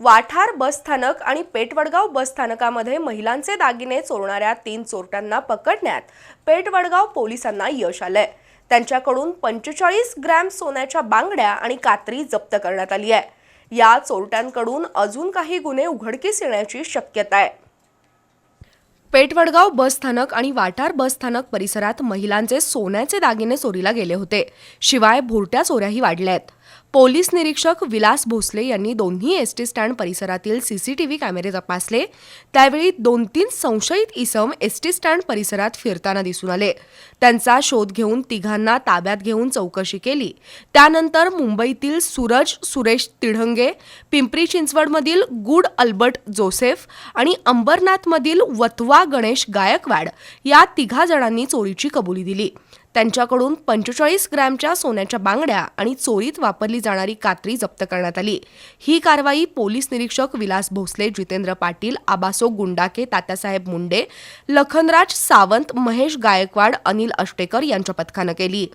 वाठार बसस्थानक आणि पेटवडगाव बसस्थानकामध्ये महिलांचे दागिने चोरणाऱ्या तीन चोरट्यांना पकडण्यात पेटवडगाव पोलिसांना यश आलंय. त्यांच्याकडून पंचेचाळीस ग्रॅम सोन्याच्या बांगड्या आणि कात्री जप्त करण्यात आली आहे. या चोरट्यांकडून अजून काही गुन्हे उघडकीस येण्याची शक्यता आहे. पेटवडगाव बसस्थानक आणि वाठार बसस्थानक परिसरात महिलांचे सोन्याचे दागिने चोरीला गेले होते. शिवाय भोरट्या चोऱ्याही वाढल्या आहेत पोलीस निरीक्षक विलास भोसले यांनी दोन्ही एस टी स्टँड परिसरातील सीसीटीव्ही कॅमेरे तपासले. त्यावेळी दोन तीन संशयित इसम एस टी स्टँड परिसरात फिरताना दिसून आले. त्यांचा शोध घेऊन तिघांना ताब्यात घेऊन चौकशी केली. त्यानंतर मुंबईतील सूरज सुरेश तिढंगे पिंपरी चिंचवडमधील गुड अल्बर्ट जोसेफ आणि अंबरनाथमधील वतवा गणेश गायकवाड या तिघा जणांनी चोरीची कबुली दिली. त्यांच्याकडून पंचेचाळीस ग्रॅमच्या सोन्याच्या बांगड्या आणि चोरीत वापरली जाणारी कात्री जप्त करण्यात आली. ही कारवाई पोलीस निरीक्षक विलास भोसले जितेंद्र पाटील आबासो गुंडाके तात्यासाहेब मुंडे लखनराज सावंत महेश गायकवाड अनिल अष्टेकर यांच्या पथकानं केली.